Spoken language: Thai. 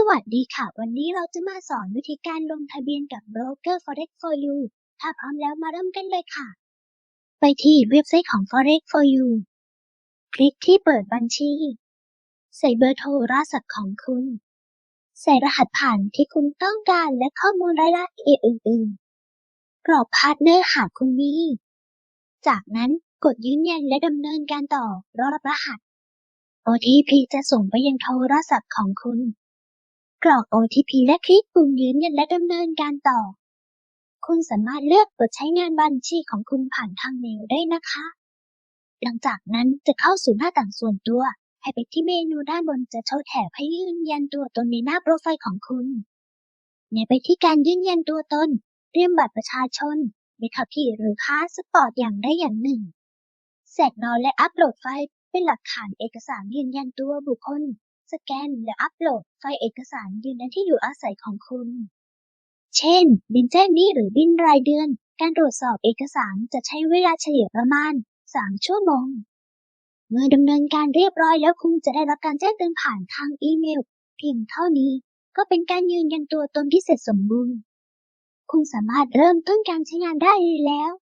สวัสดีค่ะ วันนี้เราจะมาสอนวิธีการลงทะเบียนกับโบรกเกอร์ Forex for you ถ้าพร้อมแล้วมาเริ่มกันเลยค่ะ ไปที่เว็บไซต์ของ Forex for you คลิกที่เปิดบัญชี ใส่เบอร์โทรรหัสของคุณ ใส่รหัสผ่านที่คุณต้องการและข้อมูลรายละเอียดอื่นๆ กรอกพาร์ทเนอร์หากคุณมี จากนั้นกดยืนยันและดำเนินการต่อรอรับรหัส OTP จะส่งไปยังโทรศัพท์ของคุณ กรอก OTP และคลิกปุ่มยืนยันและดำเนินการต่อ คุณสามารถเลือกเปิดใช้งานบัญชีของคุณผ่านทางเมลได้นะคะ หลังจากนั้นจะเข้าสู่หน้าต่างส่วนตัว ให้ไปที่เมนูด้านบนจะโชว์แถบให้ยืนยันตัวตนในหน้าโปรไฟล์ของคุณเนี่ยไปที่การยืนยันตัวตนเตรียมบัตรประชาชนใบขับขี่หรือพาสปอร์ตอย่างใดอย่างหนึ่งแสกนอนและอัปโหลดไฟล์เป็นหลักฐานเอกสารยืนยันตัวบุคคล สแกนและอัปโหลดไฟล์เอกสารยืนยันที่อยู่อาศัยของคุณ เช่น บินแจ้งหนี้หรือบินรายเดือน การตรวจสอบเอกสารจะใช้เวลาเฉลี่ยประมาณ 3 ชั่วโมง เมื่อดำเนินการเรียบร้อยแล้วคุณจะได้รับการแจ้งเตือนผ่านทางอีเมล เพียงเท่านี้ก็เป็นการยืนยันตัวตนที่เสร็จสมบูรณ์ คุณสามารถเริ่มต้นการใช้งานได้แล้ว